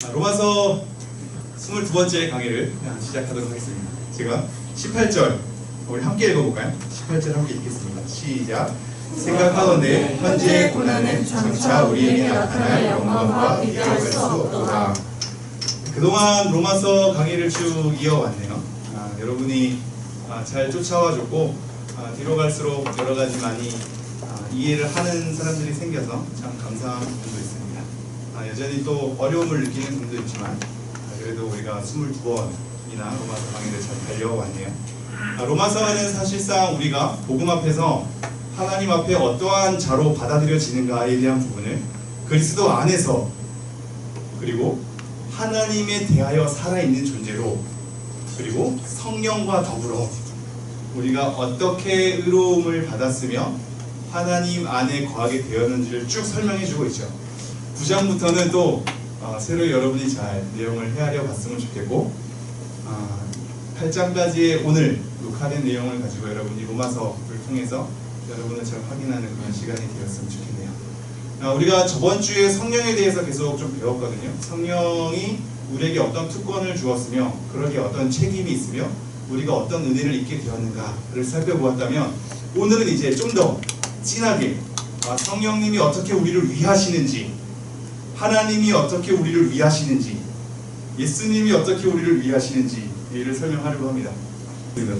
자, 로마서 22번째 강의를 시작하도록 하겠습니다. 제가 18절 우리 함께 읽어볼까요? 18절 함께 읽겠습니다. 시작. 생각하건대 현재의 고난은 장차 우리에게 나타날 영광과 비교할 수 없도다. 그동안 로마서 강의를 쭉 이어왔네요. 아, 여러분이 아, 잘 쫓아와줬고 아, 뒤로 갈수록 여러 가지 많이 아, 이해를 하는 사람들이 생겨서 참 감사한 부분도 있습니다. 아, 여전히 또 어려움을 느끼는 분도 있지만 아, 그래도 우리가 22번이나 로마서 강의를 잘 달려왔네요. 아, 로마서는 사실상 우리가 복음 앞에서 하나님 앞에 어떠한 자로 받아들여지는가에 대한 부분을 그리스도 안에서 그리고 하나님에 대하여 살아있는 존재로 그리고 성령과 더불어 우리가 어떻게 의로움을 받았으며 하나님 안에 거하게 되었는지를 쭉 설명해 주고 있죠. 9장부터는 또 어, 새로 여러분이 잘 내용을 헤아려 봤으면 좋겠고 어, 8장까지의 오늘 녹화된 내용을 가지고 여러분이 로마서를 통해서 여러분을 잘 확인하는 그런 시간이 되었으면 좋겠네요. 아, 우리가 저번 주에 성령에 대해서 계속 좀 배웠거든요. 성령이 우리에게 어떤 특권을 주었으며 그러기에 어떤 책임이 있으며 우리가 어떤 은혜를 입게 되었는가를 살펴보았다면 오늘은 이제 좀 더 진하게 아, 성령님이 어떻게 우리를 위하시는지 하나님이 어떻게 우리를 위하시는지 예수님이 어떻게 우리를 위하시는지 이를 설명하려고 합니다.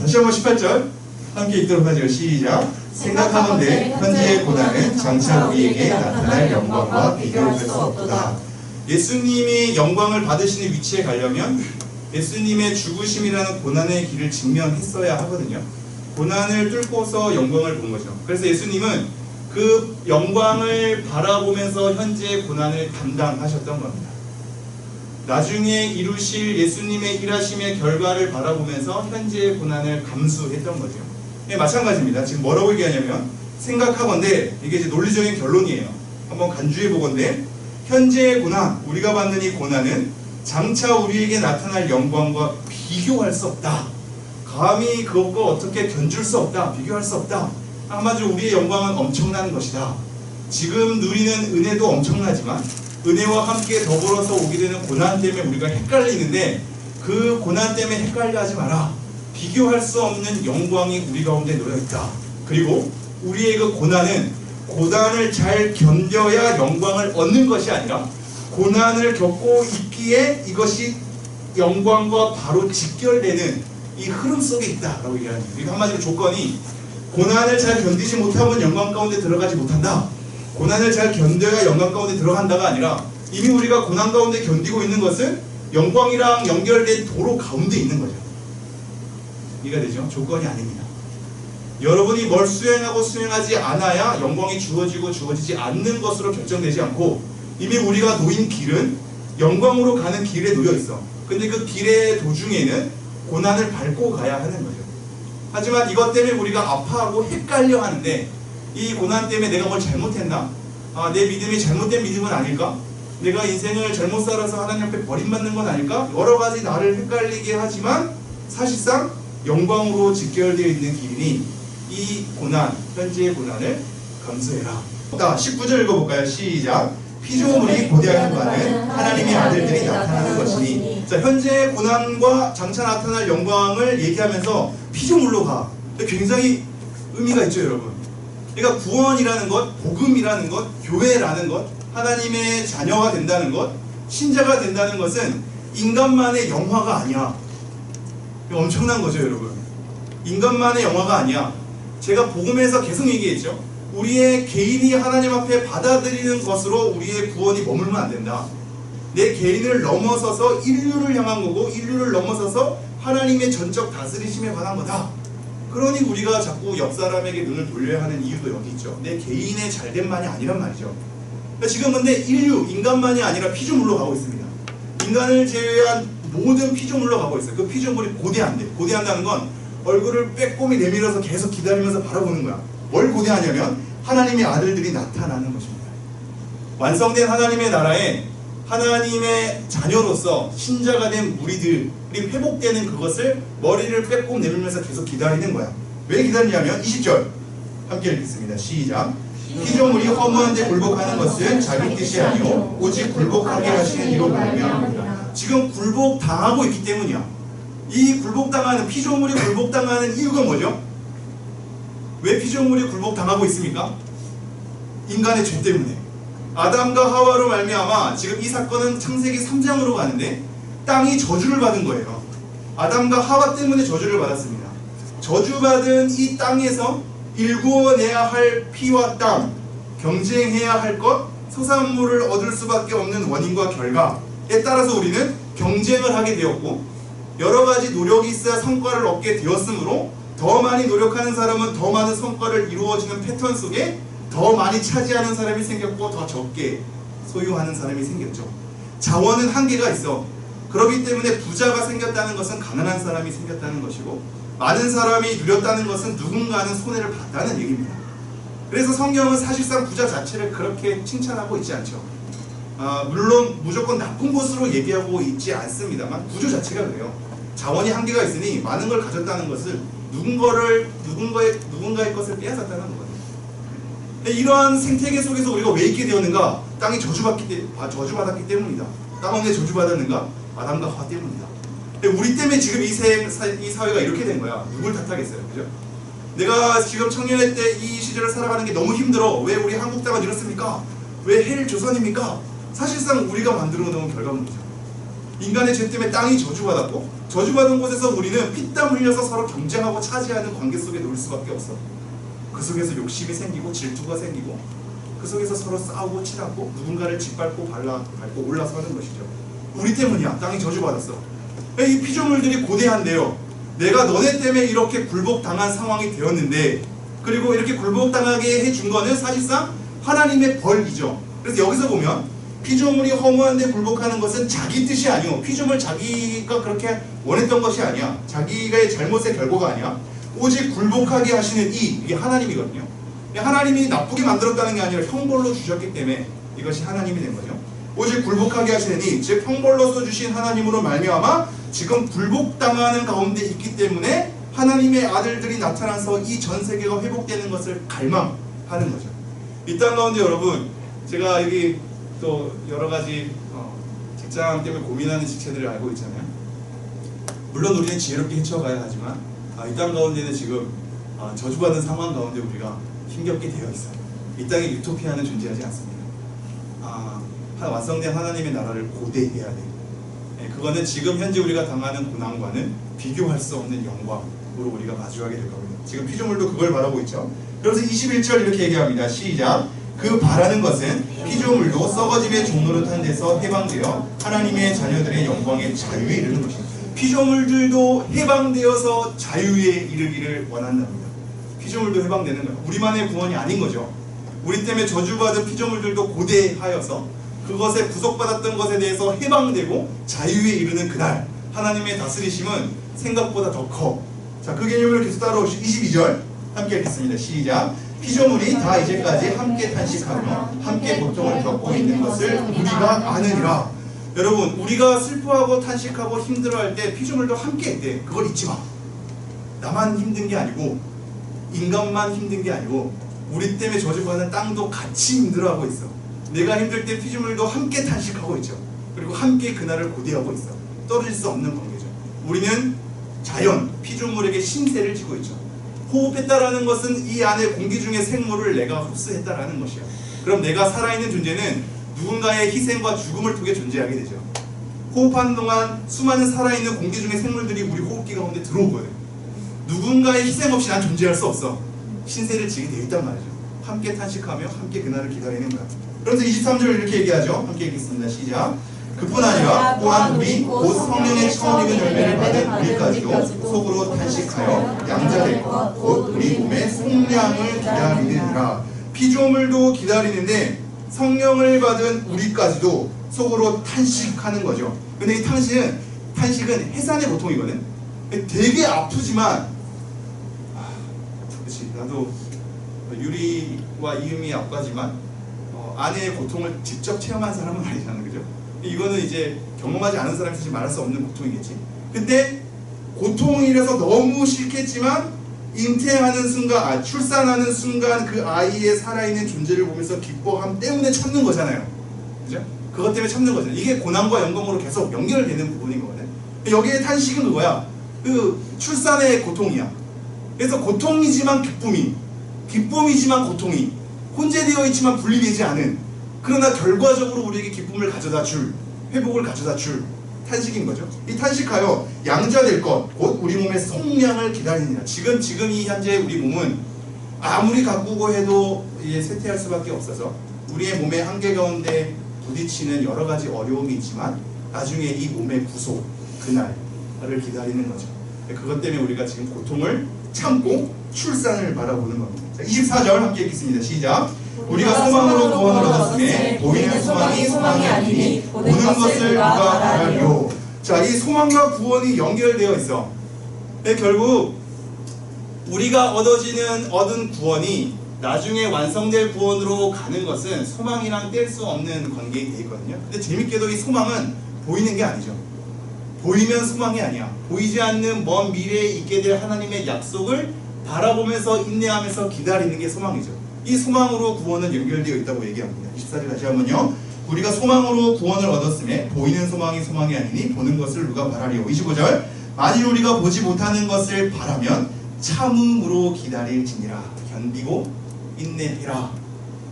다시 한번 18절 함께 읽도록 하죠. 시작. 생각하건대 현재의 고난은 장차 우리에게 나타날 영광과 비교할 수 없도다. 예수님이 영광을 받으시는 위치에 가려면 예수님의 죽으심이라는 고난의 길을 직면했어야 하거든요. 고난을 뚫고서 영광을 본 거죠. 그래서 예수님은 그 영광을 바라보면서 현재의 고난을 담당하셨던 겁니다. 나중에 이루실 예수님의 일하심의 결과를 바라보면서 현재의 고난을 감수했던 거죠. 네, 마찬가지입니다. 지금 뭐라고 얘기하냐면 생각하건대 이게 이제 논리적인 결론이에요. 한번 간주해 보건대 현재의 고난 우리가 받는 이 고난은 장차 우리에게 나타날 영광과 비교할 수 없다. 감히 그것과 어떻게 견줄 수 없다. 비교할 수 없다. 한마디로 우리의 영광은 엄청난 것이다. 지금 누리는 은혜도 엄청나지만 은혜와 함께 더불어서 오게 되는 고난 때문에 우리가 헷갈리는데 그 고난 때문에 헷갈려 하지 마라. 비교할 수 없는 영광이 우리 가운데 놓여 있다. 그리고 우리의 그 고난은 고난을 잘 견뎌야 영광을 얻는 것이 아니라 고난을 겪고 있기에 이것이 영광과 바로 직결되는 이 흐름 속에 있다라고 얘기하는 거예요. 그러니까 한마디로 조건이 고난을 잘 견디지 못하면 영광 가운데 들어가지 못한다. 고난을 잘 견뎌야 영광 가운데 들어간다가 아니라 이미 우리가 고난 가운데 견디고 있는 것은 영광이랑 연결된 도로 가운데 있는 거죠. 이해가 되죠? 조건이 아닙니다. 여러분이 뭘 수행하고 수행하지 않아야 영광이 주어지고 주어지지 않는 것으로 결정되지 않고 이미 우리가 놓인 길은 영광으로 가는 길에 놓여 있어. 근데 그 길의 도중에는 고난을 밟고 가야 하는 거죠. 하지만 이것 때문에 우리가 아파하고 헷갈려 하는데 이 고난 때문에 내가 뭘 잘못했나? 아, 내 믿음이 잘못된 믿음은 아닐까? 내가 인생을 잘못 살아서 하나님 앞에 버림받는 건 아닐까? 여러 가지 나를 헷갈리게 하지만 사실상 영광으로 직결되어 있는 길이니 이 고난, 현재의 고난을 감수해라. 자, 19절 읽어볼까요? 시작. 피조물이 고대하는 바는 하나님의 아들들이 나타나는 것이니 자, 현재의 고난과 장차 나타날 영광을 얘기하면서 피조물로 가. 굉장히 의미가 있죠, 여러분. 그러니까 구원이라는 것, 복음이라는 것, 교회라는 것, 하나님의 자녀가 된다는 것, 신자가 된다는 것은 인간만의 영화가 아니야. 엄청난 거죠, 여러분. 인간만의 영화가 아니야. 제가 복음에서 계속 얘기했죠. 우리의 개인이 하나님 앞에 받아들이는 것으로 우리의 구원이 머물면 안 된다. 내 개인을 넘어서서 인류를 향한 거고 인류를 넘어서서 하나님의 전적 다스리심에 관한 거다. 그러니 우리가 자꾸 옆 사람에게 눈을 돌려야 하는 이유도 여기 있죠. 내 개인의 잘됨만이 아니란 말이죠. 그러니까 지금 근데 인류, 인간만이 아니라 피조물로 가고 있습니다. 인간을 제외한 모든 피조물로 가고 있어요. 그 피조물이 고대한대. 고대한다는 건 얼굴을 빼꼼히 내밀어서 계속 기다리면서 바라보는 거야. 뭘 고대하냐면 하나님의 아들들이 나타나는 것입니다. 완성된 하나님의 나라에 하나님의 자녀로서 신자가 된 무리들이 회복되는 그것을 머리를 빼꼼 내밀면서 계속 기다리는 거야. 왜 기다리냐면 20절 함께 읽겠습니다. 시작. 피조물이 허무한데 굴복하는 것은 자기 뜻이 아니요 오직 굴복하게 하시는 이로 말미암아 지금 굴복 당하고 있기 때문이야. 이 굴복 당하는 피조물이 굴복 당하는 이유가 뭐죠? 왜 피조물이 굴복 당하고 있습니까? 인간의 죄 때문에. 아담과 하와로 말미암아 지금 이 사건은 창세기 3장으로 가는데 땅이 저주를 받은 거예요. 아담과 하와 때문에 저주를 받았습니다. 저주받은 이 땅에서 일구어내야 할 피와 땅, 경쟁해야 할 것, 소산물을 얻을 수밖에 없는 원인과 결과에 따라서 우리는 경쟁을 하게 되었고 여러 가지 노력이 있어야 성과를 얻게 되었으므로 더 많이 노력하는 사람은 더 많은 성과를 이루어지는 패턴 속에 더 많이 차지하는 사람이 생겼고 더 적게 소유하는 사람이 생겼죠. 자원은 한계가 있어. 그렇기 때문에 부자가 생겼다는 것은 가난한 사람이 생겼다는 것이고 많은 사람이 누렸다는 것은 누군가는 손해를 봤다는 얘기입니다. 그래서 성경은 사실상 부자 자체를 그렇게 칭찬하고 있지 않죠. 아, 물론 무조건 나쁜 것으로 얘기하고 있지 않습니다만 구조 자체가 그래요. 자원이 한계가 있으니 많은 걸 가졌다는 것을 누군가를 누군가의 누군가의 것을 빼앗았다는 거거든요. 이러한 생태계 속에서 우리가 왜 있게 되었는가? 땅이 저주받기 때, 아, 저주받았기 때문이다. 땅은 왜 저주받았는가? 아담과 하와 때문이다. 우리 때문에 지금 이, 세, 사, 이 사회가 이렇게 된 거야. 누굴 탓하겠어요, 그죠? 내가 지금 청년회 때이 시절을 살아가는 게 너무 힘들어. 왜 우리 한국 땅은 이렇습니까? 왜헬 조선입니까? 사실상 우리가 만들어 놓은 결과물이죠. 인간의 죄 때문에 땅이 저주받았고 저주받은 곳에서 우리는 피땀 흘려서 서로 경쟁하고 차지하는 관계 속에 놓일 수밖에 없어. 그 속에서 욕심이 생기고 질투가 생기고 그 속에서 서로 싸우고 치닫고 누군가를 짓밟고 발라, 밟고 올라서는 것이죠. 우리 때문이야. 땅이 저주받았어. 이 피조물들이 고대한데요. 내가 너네 때문에 이렇게 굴복당한 상황이 되었는데 그리고 이렇게 굴복당하게 해준 거는 사실상 하나님의 벌이죠. 그래서 여기서 보면 피조물이 허무한데 굴복하는 것은 자기 뜻이 아니오. 피조물 자기가 그렇게 원했던 것이 아니야. 자기의 잘못의 결과가 아니야. 오직 굴복하게 하시는 이 이게 하나님이거든요. 하나님이 나쁘게 만들었다는 게 아니라 형벌로 주셨기 때문에 이것이 하나님이 된 거죠. 오직 굴복하게 하시는 이, 즉 형벌로서 주신 하나님으로 말미암아 지금 굴복당하는 가운데 있기 때문에 하나님의 아들들이 나타나서 이 전 세계가 회복되는 것을 갈망하는 거죠. 이 땅 가운데 여러분, 제가 여기 또 여러 가지 어, 직장 때문에 고민하는 직체들을 알고 있잖아요. 물론 우리는 지혜롭게 헤쳐가야 하지만 아, 이땅 가운데는 지금 아, 저주받은 상황 가운데 우리가 힘겹게 되어 있어요. 이 땅에 유토피아는 존재하지 않습니다. 아, 완성된 하나님의 나라를 고대해야 돼. 예, 그거는 지금 현재 우리가 당하는 고난과는 비교할 수 없는 영광으로 우리가 마주하게 될 겁니다. 지금 피조물도 그걸 바라고 있죠. 그래서 21절 이렇게 얘기합니다. 시작. 그 바라는 것은 피조물도 썩어짐의 탄 데서 해방되어 하나님의 자녀들의 영광의 자유에 이르는 것입니다. 피조물들도 해방되어서 자유에 이르기를 원한답니다. 피조물도 해방되는 거예요. 우리만의 구원이 아닌 거죠. 우리 때문에 저주받은 피조물들도 고대하여서 그것에 구속받았던 것에 대해서 해방되고 자유에 이르는 그날 하나님의 다스리심은 생각보다 더 커. 자, 그 개념을 계속 따라오시죠. 22절 함께 읽겠습니다. 시작. 피조물이 다 이제까지 함께 탄식하며 함께 고통을 겪고 있는 것을 우리가 아느니라. 여러분, 우리가 슬퍼하고 탄식하고 힘들어할 때 피조물도 함께 했대. 그걸 잊지 마. 나만 힘든 게 아니고 인간만 힘든 게 아니고 우리 때문에 저주받는 땅도 같이 힘들어하고 있어. 내가 힘들 때 피조물도 함께 탄식하고 있죠. 그리고 함께 그날을 고대하고 있어. 떨어질 수 없는 관계죠. 우리는 자연, 피조물에게 신세를 지고 있죠. 호흡했다라는 것은 이 안에 공기 중의 생물을 내가 흡수했다라는 것이야. 그럼 내가 살아있는 존재는 누군가의 희생과 죽음을 통해 존재하게 되죠. 호흡하는 동안 수많은 살아있는 공기 중의 생물들이 우리 호흡기 가운데 들어오거든. 누군가의 희생 없이 난 존재할 수 없어. 신세를 지게 되어 있단 말이죠. 함께 탄식하며 함께 그날을 기다리는 거야. 그래서 23절 이렇게 얘기하죠. 함께 읽겠습니다. 시작. 그뿐 아니라 또한 우리 곧 성령의 처음 익은 열매를 받은 우리까지도 속으로 탄식하여 양자될 것, 곧 우리 몸의 속량을 기다리느니라. 피조물도 기다리는데 성령을 받은 우리까지도 속으로 탄식하는 거죠. 근데 이 탄식은 탄식은 해산의 고통이거든. 되게 아프지만 아, 그렇지 나도 유리와 이음이 아까지만 어, 아내의 고통을 직접 체험한 사람은 아니잖아, 그죠? 이거는 이제 경험하지 않은 사람이 사실 말할 수 없는 고통이겠지. 근데 고통이라서 너무 싫겠지만 잉태하는 순간, 아, 출산하는 순간 그 아이의 살아있는 존재를 보면서 기뻐함 때문에 참는 거잖아요. 그죠? 그것 때문에 참는 거잖아요. 이게 고난과 영광으로 계속 연결되는 부분인 거거든. 여기에 탄식은 그거야. 그 출산의 고통이야. 그래서 고통이지만 기쁨이, 기쁨이지만 고통이, 혼재되어 있지만 분리되지 않은, 그러나 결과적으로 우리에게 기쁨을 가져다 줄, 회복을 가져다 줄 탄식인 거죠. 이 탄식하여 양자 될 것, 곧 우리 몸의 성량을 기다리니라. 지금, 지금 이 현재 우리 몸은 아무리 가꾸고 해도 이제 쇠퇴할 수밖에 없어서 우리의 몸의 한계 가운데 부딪히는 여러 가지 어려움이 있지만 나중에 이 몸의 부속, 그날을 기다리는 거죠. 그것 때문에 우리가 지금 고통을 참고 출산을 바라보는 겁니다. 자, 24절 함께 읽겠습니다. 시작. 우리가 소망으로 구원을 얻었음에 보이는 소망이 소망이 아니니 보는 것을 누가 바라리요. 자, 이 소망과 구원이 연결되어 있어. 결국 우리가 얻어지는 얻은 구원이 나중에 완성될 구원으로 가는 것은 소망이랑 뗄 수 없는 관계에 돼 있거든요. 근데 재밌게도 이 소망은 보이는 게 아니죠. 보이면 소망이 아니야. 보이지 않는 먼 미래에 있게 될 하나님의 약속을 바라보면서 인내하면서 기다리는 게 소망이죠. 이 소망으로 구원은 연결되어 있다고 얘기합니다. 24절 다시 한번요. 우리가 소망으로 구원을 얻었음에 보이는 소망이 소망이 아니니 보는 것을 누가 바라리요. 25절 만일 우리가 보지 못하는 것을 바라면 참음으로 기다릴지니라 견디고 인내해라.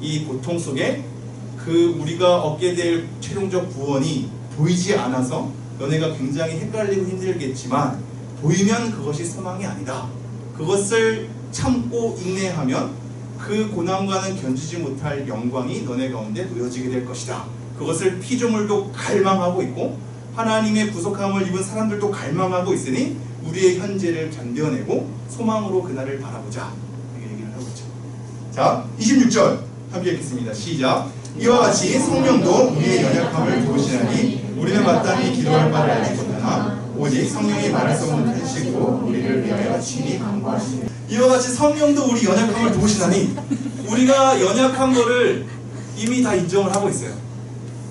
이 고통 속에 그 우리가 얻게 될 최종적 구원이 보이지 않아서 너네가 굉장히 헷갈리고 힘들겠지만 보이면 그것이 소망이 아니다. 그것을 참고 인내하면 그 고난과는 견디지 못할 영광이 너네 가운데 놓여지게 될 것이다. 그것을 피조물도 갈망하고 있고 하나님의 구속함을 입은 사람들도 갈망하고 있으니 우리의 현재를 견뎌내고 소망으로 그날을 바라보자. 이렇게 얘기를 하고 있죠. 자, 26절 함께 읽겠습니다. 시작. 이와 같이 성령도 우리의 연약함을 도우시나니 우리는 마땅히 기도할 바를 알지 못하나 오직 성령이 말할 수 없는 탄식으로 우리를 위하여 친히 간구하시니 이와 같이 성령도 우리 연약함을 도우시나니 우리가 연약한 거를 이미 다 인정을 하고 있어요.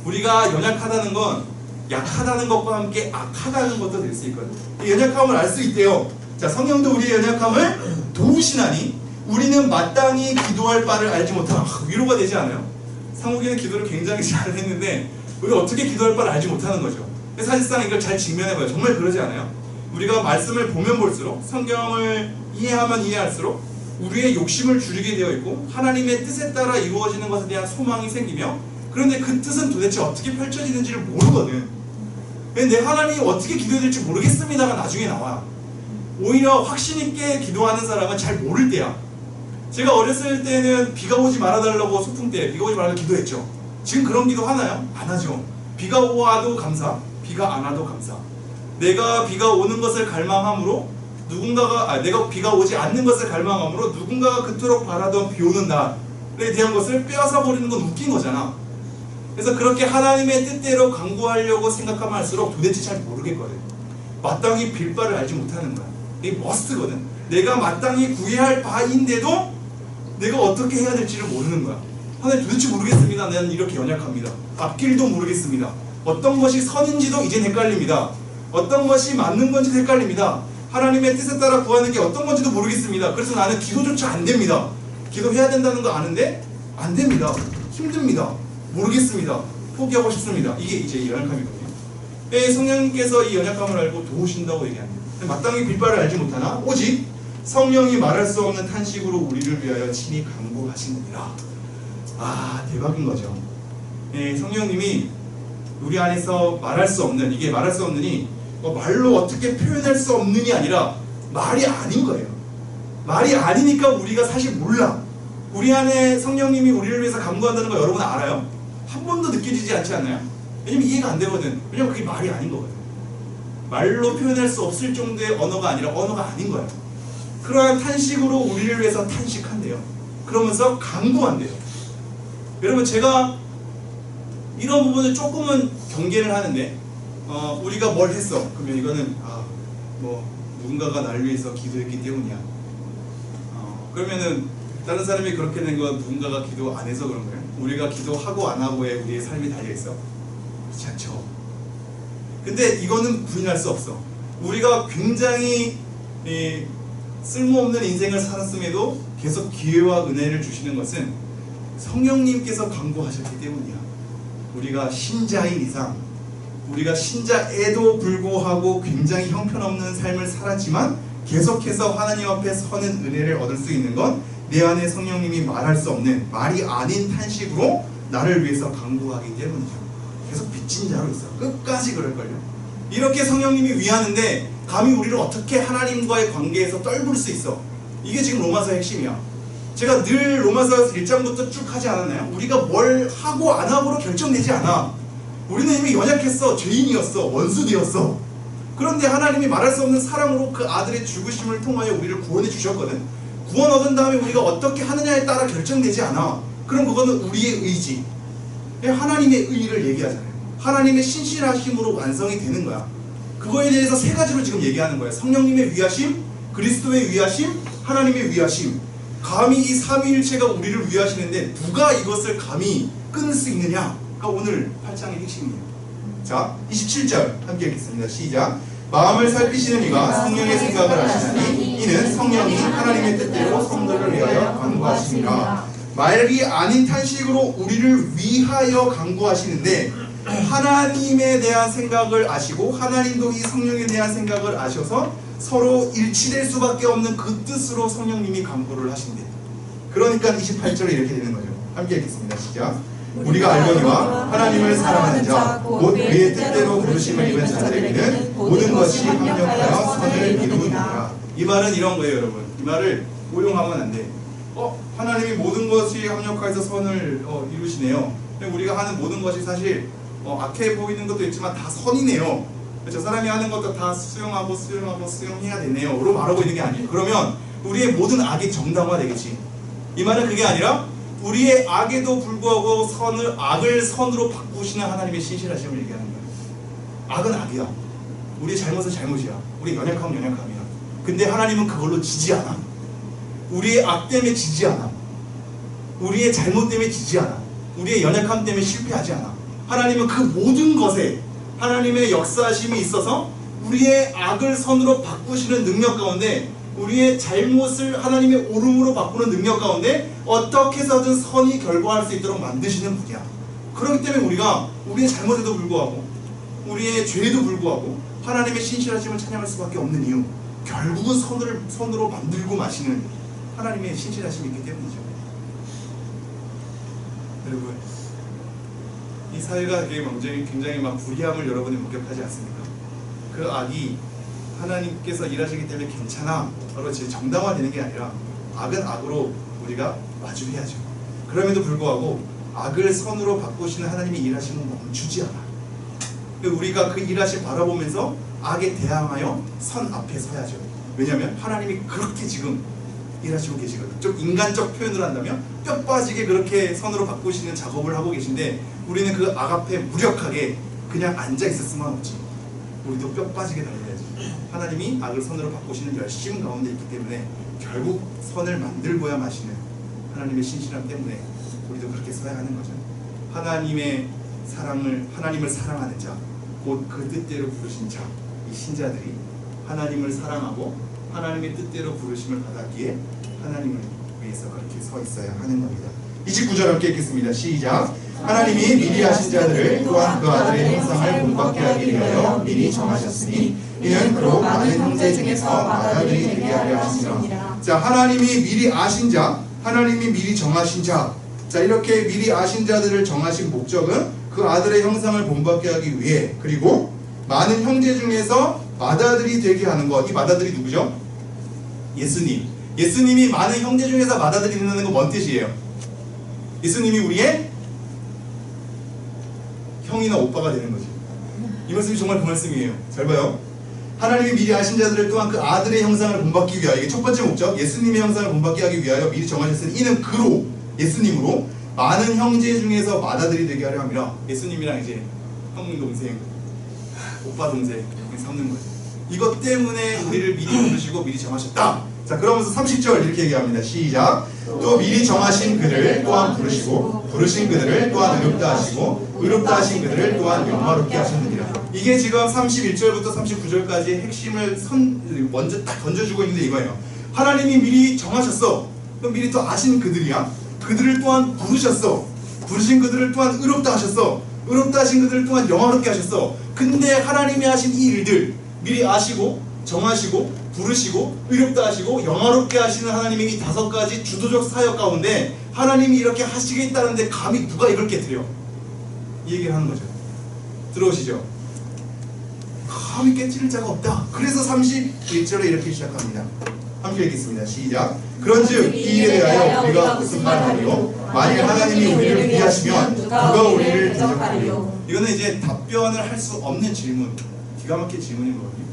우리가 연약하다는 건 약하다는 것과 함께 악하다는 것도 될 수 있거든요. 이 연약함을 알 수 있대요. 자, 성령도 우리의 연약함을 도우시나니 우리는 마땅히 기도할 바를 알지 못하나 아, 위로가 되지 않아요? 상욱이는 기도를 굉장히 잘 했는데 우리가 어떻게 기도할 바를 알지 못하는 거죠. 사실상 이걸 잘 직면해봐요. 정말 그러지 않아요? 우리가 말씀을 보면 볼수록 성경을 이해하면 이해할수록 우리의 욕심을 줄이게 되어 있고 하나님의 뜻에 따라 이루어지는 것에 대한 소망이 생기며 그런데 그 뜻은 도대체 어떻게 펼쳐지는지를 모르거든. 내 하나님이 어떻게 기도해야 될지 모르겠습니다가 나중에 나와. 오히려 확신 있게 기도하는 사람은 잘 모를 때야. 제가 어렸을 때는 비가 오지 말아달라고 소풍 때 비가 오지 말아달라고 기도했죠. 지금 그런 기도 하나요? 안 하죠. 비가 와도 감사, 비가 안 와도 감사. 내가 비가 오는 것을 갈망함으로 누군가가 아, 내가 비가 오지 않는 것을 갈망함으로 누군가가 그토록 바라던 비 오는 날에 대한 것을 빼앗아 버리는 건 웃긴 거잖아. 그래서 그렇게 하나님의 뜻대로 강구하려고 생각하면 할수록 도대체 잘 모르겠거든. 마땅히 빌 바를 알지 못하는 거야. 이게 머스트거든. 내가 마땅히 구해야 할 바인데도 내가 어떻게 해야 될지를 모르는 거야. 하나님 도대체 모르겠습니다. 나는 이렇게 연약합니다. 앞길도 모르겠습니다. 어떤 것이 선인지도 이젠 헷갈립니다. 어떤 것이 맞는 건지 헷갈립니다. 하나님의 뜻에 따라 구하는 게 어떤 건지도 모르겠습니다. 그래서 나는 기도조차 안 됩니다. 기도해야 된다는 거 아는데 안 됩니다. 힘듭니다. 모르겠습니다. 포기하고 싶습니다. 이게 이제 연약함이거든요. 예, 성령님께서 이 연약함을 알고 도우신다고 얘기합니다. 마땅히 빌바를 알지 못하나 오직 성령이 말할 수 없는 탄식으로 우리를 위하여 친히 강구하시느니라. 아 대박인 거죠. 예, 성령님이 우리 안에서 말할 수 없는 이게 말할 수 없느니 뭐 말로 어떻게 표현할 수 없는이 아니라 말이 아닌 거예요. 말이 아니니까 우리가 사실 몰라. 우리 안에 성령님이 우리를 위해서 강구한다는 거 여러분 알아요? 한 번도 느껴지지 않지 않나요? 왜냐면 이해가 안 되거든. 왜냐면 그게 말이 아닌 거거든. 말로 표현할 수 없을 정도의 언어가 아니라 언어가 아닌 거예요. 그러한 탄식으로 우리를 위해서 탄식한대요. 그러면서 강구한대요. 여러분 제가 이런 부분을 조금은 경계를 하는데 어, 우리가 뭘 했어? 그러면 이거는 아, 뭐 누군가가 날 위해서 기도했기 때문이야. 어, 그러면은 다른 사람이 그렇게 된 건 누군가가 기도 안 해서 그런 거예요? 우리가 기도하고 안 하고에 우리의 삶이 달려 있어? 그렇지 않죠. 근데 이거는 부인할 수 없어. 우리가 굉장히 이, 쓸모없는 인생을 살았음에도 계속 기회와 은혜를 주시는 것은 성령님께서 강구하셨기 때문이야. 우리가 신자인 이상, 우리가 신자에도 불구하고 굉장히 형편없는 삶을 살았지만 계속해서 하나님 앞에 서는 은혜를 얻을 수 있는 건 내 안에 성령님이 말할 수 없는 말이 아닌 탄식으로 나를 위해서 강구하기 때문이죠. 계속 빚진 자로 있어. 끝까지 그럴걸요. 이렇게 성령님이 위하는데 감히 우리를 어떻게 하나님과의 관계에서 떨굴 수 있어? 이게 지금 로마서의 핵심이야. 제가 늘 로마서 1장부터 쭉 하지 않았나요? 우리가 뭘 하고 안 하고로 결정되지 않아. 우리는 이미 연약했어. 죄인이었어. 원수되었어. 그런데 하나님이 말할 수 없는 사랑으로 그 아들의 죽으심을 통하여 우리를 구원해 주셨거든. 구원 얻은 다음에 우리가 어떻게 하느냐에 따라 결정되지 않아. 그럼 그거는 우리의 의지. 하나님의 의를 얘기하잖아요. 하나님의 신실하심으로 완성이 되는 거야. 그거에 대해서 세 가지로 지금 얘기하는 거예요. 성령님의 위하심, 그리스도의 위하심, 하나님의 위하심. 감히 이 삼위일체가 우리를 위하시는데 누가 이것을 감히 끊을 수 있느냐가 오늘 8장의 핵심이에요. 자, 27절 함께 읽겠습니다. 시작. 마음을 살피시는 이가 성령의 생각을 아시나니 이는 성령이 하나님의 뜻대로 성도를 위하여 강구하시니라. 말이 아닌 탄식으로 우리를 위하여 강구하시는데 하나님에 대한 생각을 아시고 하나님도 이 성령에 대한 생각을 아셔서 서로 일치될 수밖에 없는 그 뜻으로 성령님이 강구를 하신대. 그러니까 28절에 이렇게 되는 거죠. 함께 읽겠습니다. 시작. 우리가 알거니와 하나님을 사랑하는 자, 곧 그의 뜻대로 부르심을 입은 자들에게는 모든 것이 합력하여 선을 이루느니라. 이 말은 이런 거예요, 여러분. 이 말을 오용하면 안 돼. 어, 하나님이 모든 것이 합력하여서 선을 어, 이루시네요. 우리가 하는 모든 것이 사실 어, 악해 보이는 것도 있지만 다 선이네요. 저 사람이 하는 것도 다 수용하고 수용하고 수용해야 되네요.로 말하고 있는 게 아니에요. 그러면 우리의 모든 악이 정당화 되겠지. 이 말은 그게 아니라 우리의 악에도 불구하고 선을 악을 선으로 바꾸시는 하나님의 신실하심을 얘기하는 거예요. 악은 악이야. 우리의 잘못은 잘못이야. 우리 연약하면 연약함이야. 근데 하나님은 그걸로 지지 않아. 우리의 악 때문에 지지 않아. 우리의 잘못 때문에 지지 않아. 우리의 연약함 때문에 실패하지 않아. 하나님은 그 모든 것에 하나님의 역사심이 있어서 우리의 악을 선으로 바꾸시는 능력 가운데 우리의 잘못을 하나님의 옳음으로 바꾸는 능력 가운데 어떻게 해서든 선이 결과할 수 있도록 만드시는 분이야. 그렇기 때문에 우리가 우리의 잘못에도 불구하고 우리의 죄에도 불구하고 하나님의 신실하심을 찬양할 수밖에 없는 이유 결국은 선을 선으로 만들고 마시는 하나님의 신실하심이 있기 때문이죠. 여러분 이 사회가 굉장히 굉장히 막 불의함을 여러분이 목격하지 않습니까? 그 악이 하나님께서 일하시기 때문에 괜찮아. 바로 제 정당화되는 게 아니라 악은 악으로 우리가 마주해야죠. 그럼에도 불구하고 악을 선으로 바꾸시는 하나님의 일하심은 멈추지 않아. 우리가 그 일하심 바라보면서 악에 대항하여 선 앞에 서야죠. 왜냐하면 하나님이 그렇게 지금 일하시고 계시거든. 좀 인간적 표현을 한다면 뼈 빠지게 그렇게 선으로 바꾸시는 작업을 하고 계신데 우리는 그악 앞에 무력하게 그냥 앉아 수만 없지. 우리도 뼈 빠지게 달려야지. 하나님이 악을 선으로 바꾸시는 열심 가운데 있기 때문에 결국 선을 만들고야 마시는 하나님의 신실함 때문에 우리도 그렇게 서야 하는 거죠. 하나님의 사랑을 하나님을 사랑하는 자, 곧 그 뜻대로 부르신 자, 이 신자들이 하나님을 사랑하고 하나님의 뜻대로 부르심을 받았기에 하나님을 위해서 그렇게 서 있어야 하는 겁니다. 29절 함께 읽겠습니다. 시작. 하나님이 미리 하신 자들을 또한 그 아들의 형상을 본받게 하기 위하여 미리 정하셨으니 이는 그로 많은 형제 중에서 마다들이 되게 하려 하시니라. 자, 하나님이 미리 아신 자, 하나님이 미리 정하신 자. 자, 이렇게 미리 아신 자들을 정하신 목적은 그 아들의 형상을 본받게 하기 위해 그리고 많은 형제 중에서 마다들이 되게 하는 것. 이 마다들이 누구죠? 예수님. 예수님이 많은 형제 중에서 된다는 건 뭔 뜻이에요? 예수님이 우리의 형이나 오빠가 되는 거지. 이 말씀이 정말 그 말씀이에요. 잘 봐요. 하나님이 미리 아신 자들을 또한 그 아들의 형상을 본받기 위하여 이게 첫 번째 목적 예수님의 형상을 본받게 하기 위하여 미리 정하셨으니 이는 그로 예수님으로 많은 형제 중에서 마다들이 되게 하려 함이라 예수님이랑 이제 형 동생 오빠 동생 이렇게 삼는 거죠 이것 때문에 우리를 미리 부르시고 미리 정하셨다 자 그러면서 30절 이렇게 얘기합니다 시작 또 미리 정하신 그들을 또한 부르시고 부르신 그들을 또한 의롭다 하시고 의롭다 하신 그들을 또한 영화롭게 하셨느니라 이게 지금 31절부터 39절까지 핵심을 선, 먼저 딱 던져주고 있는데 이거예요. 하나님이 미리 정하셨어. 그럼 미리 또 아신 그들이야. 그들을 또한 부르셨어. 부르신 그들을 또한 의롭다 하셨어. 의롭다 하신 그들을 또한 영화롭게 하셨어. 근데 하나님이 하신 이 일들 미리 아시고 정하시고 부르시고 의롭다 하시고 영화롭게 하시는 하나님의 이 다섯 가지 주도적 사역 가운데 하나님이 이렇게 하시겠다는데 감히 누가 이걸 깨뜨려? 이 얘기를 하는 거죠. 들어오시죠? 감히 깨뜨릴 자가 없다. 그래서 31절에 이렇게 시작합니다. 함께 읽겠습니다. 시작. 그런즉 이 일에 대하여 우리가 무슨 말하리요? 만일 하나님이 우리를 위하시면 누가 우리를 대적하리요? 이거는 이제 답변을 할 수 없는 질문. 기가 막힌 질문인 거거든요.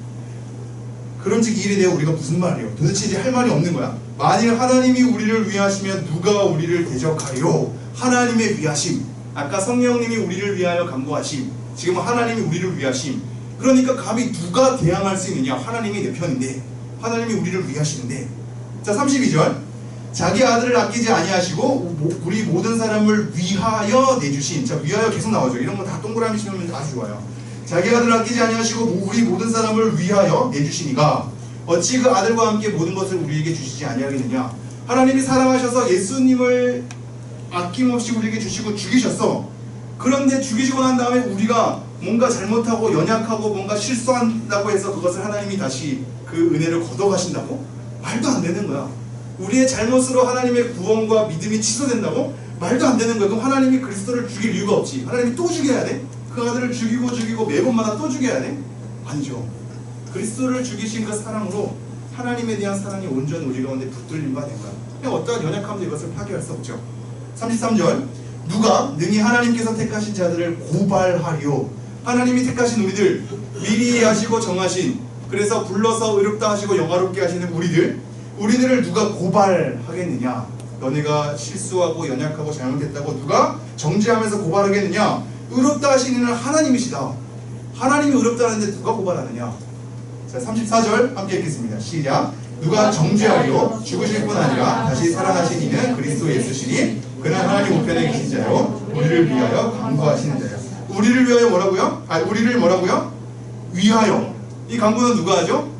그런즉 이 일에 대해 우리가 무슨 말이요? 도대체 이제 할 말이 없는 거야. 만일 하나님이 우리를 위하시면 누가 우리를 대적하리요? 하나님의 위하심. 아까 성령님이 우리를 위하여 간구하심. 지금 하나님이 우리를 위하심. 그러니까 감히 누가 대항할 수 있느냐? 하나님이 내 편인데. 하나님이 우리를 위하시는데. 자, 32절. 자기 아들을 아끼지 아니하시고 모- 우리 모든 사람을 위하여 내주신. 자, 위하여 계속 나오죠. 이런 거 다 동그라미 치면 아주 좋아요. 자기 아들을 아끼지 아니하시고 우리 모든 사람을 위하여 내주시니가 어찌 그 아들과 함께 모든 것을 우리에게 주시지 아니하겠느냐? 하나님이 사랑하셔서 예수님을 아낌없이 우리에게 주시고 죽이셨어. 그런데 죽이시고 난 다음에 우리가 뭔가 잘못하고 연약하고 뭔가 실수한다고 해서 그것을 하나님이 다시 그 은혜를 걷어가신다고? 말도 안 되는 거야. 우리의 잘못으로 하나님의 구원과 믿음이 취소된다고? 말도 안 되는 거야. 그럼 하나님이 그리스도를 죽일 이유가 없지. 하나님이 또 죽여야 돼? 그 아들을 죽이고 죽이고 매번마다 또 죽여야 돼? 아니죠. 그리스도를 죽이신 그 사랑으로 하나님에 대한 사랑이 온전히 우리 가운데 붙들림 바된 거야. 그냥 어떠한 연약함도 이것을 파괴할 수 없죠. 33절 누가 능히 하나님께서 택하신 자들을 고발하리요 하나님이 택하신 우리들 미리 하시고 정하신 그래서 불러서 의롭다 하시고 영화롭게 하시는 우리들 우리들을 누가 고발하겠느냐 너네가 실수하고 연약하고 잘못했다고 누가 정죄하면서 고발하겠느냐 의롭다 하시는 이는 하나님이시다. 하나님이 의롭다 하는데 누가 고발하느냐? 자 34절 함께 읽겠습니다. 시작. 누가 정죄하리요? 죽으실 뿐 아니라 다시 살아나신 이는 그리스도 예수시니 그는 하나님 우편에 계신 자요. 우리를 위하여 강구하시는 자요. 우리를 위하여 뭐라고요? 아 우리를 뭐라고요? 위하여. 이 강구는 누가 하죠?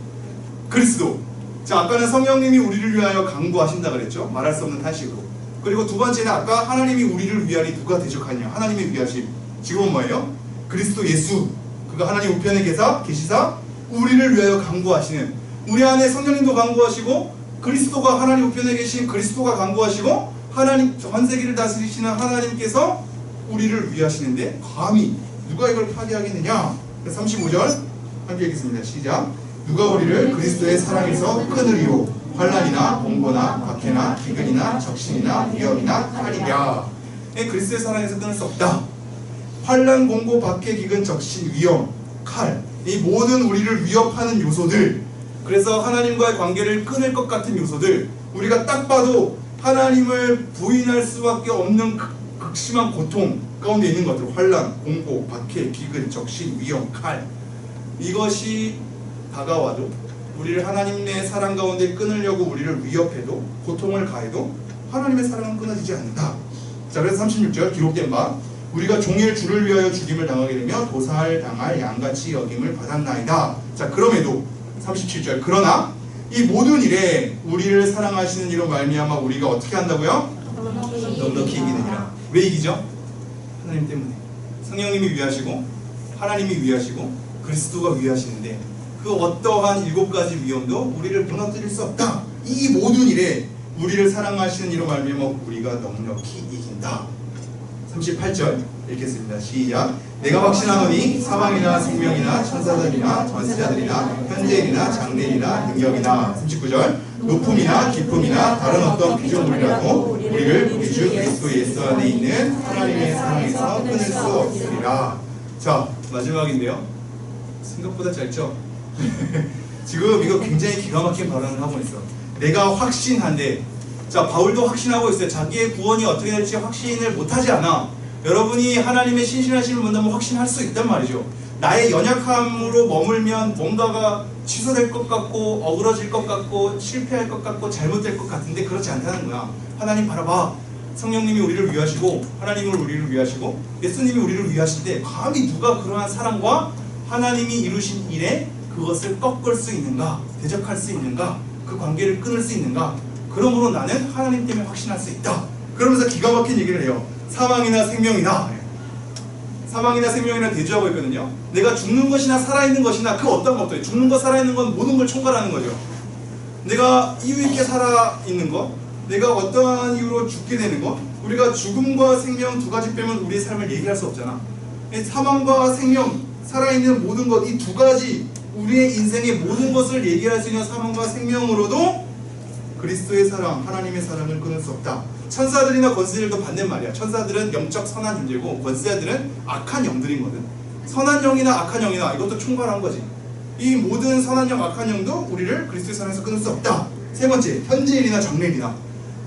그리스도. 자 아까는 성령님이 우리를 위하여 강구하신다 그랬죠? 말할 수 없는 탄식으로. 그리고 두 번째는 아까 하나님이 우리를 위하니 누가 대적하냐? 하나님의 위하심 지금은 뭐예요? 그리스도 예수 그가 하나님 우편에 계사 계시사 우리를 위하여 강구하시는 우리 안에 성령님도 강구하시고 그리스도가 하나님 우편에 계신 그리스도가 강구하시고 하나님 전 세계를 다스리시는 하나님께서 우리를 위하시는데 감히 누가 이걸 파괴하겠느냐? 35절 함께 읽겠습니다. 시작. 누가 우리를 그리스도의 사랑에서 끊으리요 환란이나 공고나 박해나 기근이나 적신이나 위협이나 칼이랴. 예, 그리스도의 사랑에서 끊을 수 없다 환란, 공고, 박해, 기근, 적신, 위험, 칼. 이 모든 우리를 위협하는 요소들. 그래서 하나님과의 관계를 끊을 것 같은 요소들. 우리가 딱 봐도 하나님을 부인할 수밖에 없는 극- 극심한 고통 가운데 있는 것들. 환란, 공고, 박해, 기근, 적신, 위험, 칼. 이것이 다가와도 우리를 하나님의 사랑 가운데 끊으려고 우리를 위협해도 고통을 가해도 하나님의 사랑은 끊어지지 않는다. 자 그래서 36절 기록된 바 우리가 종일 주를 위하여 죽임을 당하게 되며 도살 당할 양같이 여김을 받았나이다. 자 그럼에도 37절 그러나 이 모든 일에 우리를 사랑하시는 이로 말미암아 우리가 어떻게 한다고요? 넉넉히 이기느니라. 왜 이기죠? 하나님 때문에. 성령님이 위하시고 하나님이 위하시고 그리스도가 위하시는데 그 어떠한 일곱 가지 위험도 우리를 무너뜨릴 수 없다. 이 모든 일에 우리를 사랑하시는 이로 말미암아 우리가 넉넉히 이긴다. 38절 읽겠습니다. 시작. 내가 확신하노니 사망이나 생명이나 천사들이나 전세자들이나 현재일이나 장래일이나 능력이나 39절 높음이나 기쁨이나 다른 어떤 피조물이라도 우리를 우리 주 그리스도 예수 안에 있는 하나님의 사랑에서 끊을 수 없으리라. 자 마지막인데요. 생각보다 짧죠? 지금 이거 굉장히 기가 막힌 발언을 하고 있어. 내가 확신한데, 자 바울도 확신하고 있어요. 자기의 구원이 어떻게 될지 확신을 못하지 않아. 여러분이 하나님의 신실하심을 본다면 확신할 수 있단 말이죠. 나의 연약함으로 머물면 뭔가가 취소될 것 같고 어그러질 것 같고 실패할 것 같고 잘못될 것 같은데 그렇지 않다는 거야. 하나님 바라봐. 성령님이 우리를 위하시고 하나님을 우리를 위하시고 예수님이 우리를 위하실 때 감히 누가 그러한 사랑과 하나님이 이루신 일에 그것을 꺾을 수 있는가 대적할 수 있는가 그 관계를 끊을 수 있는가? 그러므로 나는 하나님 때문에 확신할 수 있다. 그러면서 기가 막힌 얘기를 해요. 사망이나 생명이나 사망이나 생명이나 대조하고 있거든요. 내가 죽는 것이나 살아있는 것이나 그 어떤 것도 죽는 것 살아있는 건 모든 걸 총괄하는 거죠. 내가 이유 있게 살아있는 것, 내가 어떠한 이유로 죽게 되는 것, 우리가 죽음과 생명 두 가지 빼면 우리의 삶을 얘기할 수 없잖아. 사망과 생명, 살아있는 모든 것, 이 두 가지 우리의 인생의 모든 것을 얘기할 수 있는 사망과 생명으로도 그리스도의 사랑, 하나님의 사랑을 끊을 수 없다. 천사들이나 권세들도 반대 말이야. 천사들은 영적 선한 존재고 권세자들은 악한 영들이거든. 선한 영이나 악한 영이나 이것도 총괄한 거지. 이 모든 선한 영, 악한 영도 우리를 그리스도의 사랑에서 끊을 수 없다. 세 번째, 현재 일이나 장래 일이나.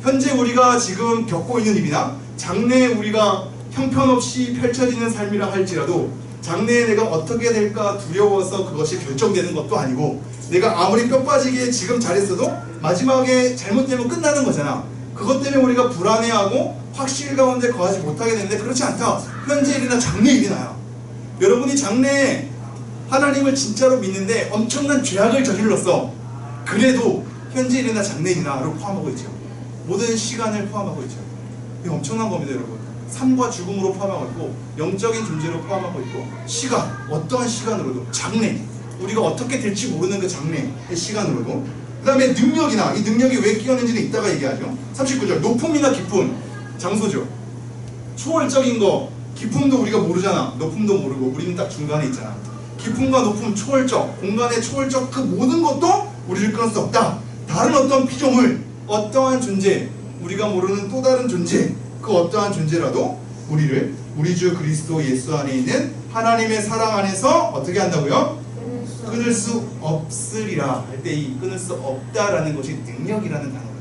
현재 우리가 지금 겪고 있는 일이나 장래에 우리가 형편없이 펼쳐지는 삶이라 할지라도 장래에 내가 어떻게 될까 두려워서 그것이 결정되는 것도 아니고 내가 아무리 뼈 빠지게 지금 잘했어도 마지막에 잘못되면 끝나는 거잖아. 그것 때문에 우리가 불안해하고 확실 가운데 거하지 못하게 되는데 그렇지 않다. 현재 일이나 장래 일이나요. 여러분이 장래에 하나님을 진짜로 믿는데 엄청난 죄악을 저질렀어. 그래도 현재 일이나 장래 일이나로 포함하고 있죠. 모든 시간을 포함하고 있죠. 이게 엄청난 겁니다, 여러분. 삶과 죽음으로 포함하고 있고 영적인 존재로 포함하고 있고 시간, 어떠한 시간으로도 장래, 우리가 어떻게 될지 모르는 그 장래의 시간으로도 그 다음에 능력이나 이 능력이 왜 끼었는지는 이따가 얘기하죠. 39절 높음이나 깊음 장소죠. 초월적인 거 깊음도 우리가 모르잖아. 높음도 모르고 우리는 딱 중간에 있잖아. 깊음과 높음 초월적 공간의 초월적 그 모든 것도 우리를 끊을 수 없다. 다른 어떤 피조물 어떠한 존재 우리가 모르는 또 다른 존재 그 어떠한 존재라도 우리를 우리 주 그리스도 예수 안에 있는 하나님의 사랑 안에서 어떻게 한다고요? 끊을 수 없으리라 할 때 이 끊을 수 없다라는 것이 능력이라는 단어거든.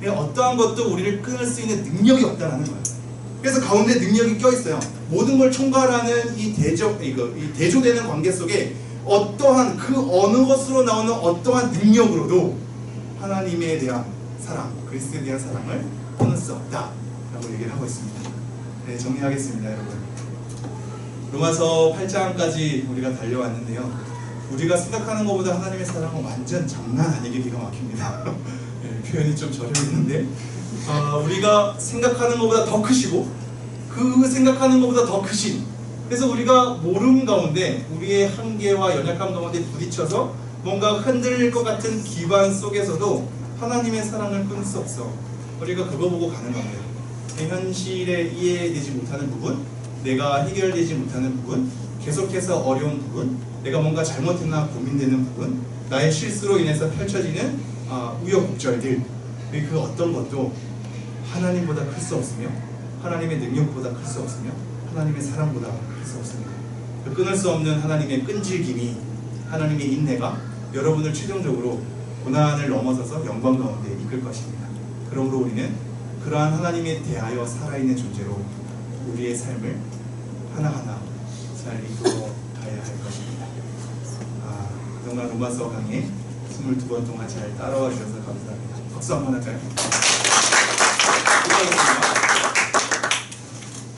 그러니까 어떠한 것도 우리를 끊을 수 있는 능력이 없다라는 거야. 그래서 가운데 능력이 껴 있어요. 모든 걸 총괄하는 이 대조 이거 이 대조되는 관계 속에 어떠한 그 어느 것으로 나오는 어떠한 능력으로도 하나님에 대한 사랑, 그리스도에 대한 사랑을 끊을 수 없다 라고 얘기를 하고 있습니다. 네, 정리하겠습니다, 여러분. 로마서 8장까지 우리가 달려왔는데요. 우리가 생각하는 것보다 하나님의 사랑은 완전 장난 아니게 기가 막힙니다. 네, 표현이 좀 저렴했는데 아, 우리가 생각하는 것보다 더 크시고 그 생각하는 것보다 더 크신 그래서 우리가 모름 가운데 우리의 한계와 연약함 가운데 부딪혀서 뭔가 흔들릴 것 같은 기반 속에서도 하나님의 사랑을 끊을 수 없어 우리가 그거 보고 가는 겁니다 내 현실에 이해되지 못하는 부분 내가 해결되지 못하는 부분 계속해서 어려운 부분 내가 뭔가 잘못했나 고민되는 부분 나의 실수로 인해서 펼쳐지는 아, 우여곡절들 그 어떤 것도 하나님보다 클 수 없으며 하나님의 능력보다 클 수 없으며 하나님의 사랑보다 클 수 없습니다. 그 끊을 수 없는 하나님의 끈질김이 하나님의 인내가 여러분을 최종적으로 고난을 넘어서서 영광 가운데 이끌 것입니다. 그러므로 우리는 그러한 하나님에 대하여 살아있는 존재로 우리의 삶을 하나하나 잘 이끌어 가야 할 것입니다. 아, 그동안 로마서 강의 22번 동안 잘 따라와 주셔서 감사합니다. 박수 한번 할까요?